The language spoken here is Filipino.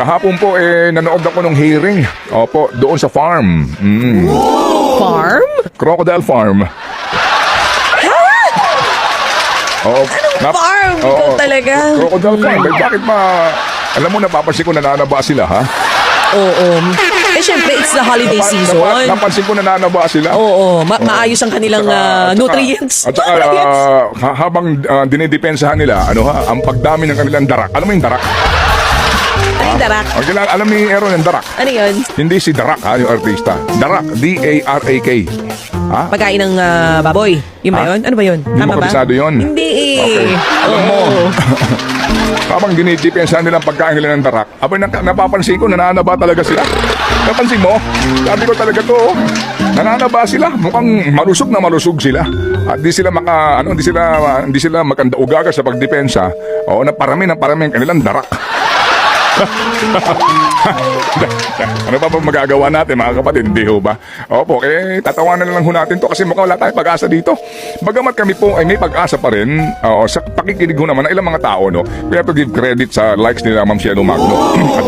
Kahapon po, eh, nanood ako ng hearing. Opo, doon sa farm. Mm. Farm? Crocodile Farm. Oo. nap- farm? Oo. Ikaw talaga. Crocodile Farm. Eh, bakit ma... Alam mo, napapansin ko nananaba sila, ha? Oo. Eh, syempre, it's the holiday Napa- season. napa- napansin ko nananaba sila. Oo, ma- maayos ang kanilang ah, nutrients. At saka, Nutrients. ah, ha- habang uh, dinidepensahan nila, ano ha, ang pagdami ng kanilang darak. Alam mo yung darak? Yung darak? Ang kailangan, alam ni Aaron yung darak. Ano yun? Hindi si Darak ha, yung artista. Darak, D-A-R-A-K. Ha? Pagkain ng ah, baboy. Yun ba Ha? yun? Ano ba yun? Hindi mo kabisado yun? Hindi eh. Okay. Alam mo, Oo. habang dinidepensahan nila ang pagkain nila ng darak, abay na, napapansin ko, nananaba talaga sila. Napansin mo? Sabi ko talaga to, oh. nananaba sila. Mukhang malusog na malusog sila. At di sila maka, ano, di sila, hindi sila magkandaugaga sa pagdepensa. Oo, na parami na parami ang kanilang darak. ano pa ba magagawa natin mga kapatid? Hindi ho ba? Opo, eh tatawanan na lang ho natin to kasi mukhang wala tayong pag-asa dito. Bagamat kami po ay may pag-asa pa rin oo, sa pakikinig ho naman ng ilang mga tao, no? We have to give credit sa likes nila Ma'am Cielo Magno.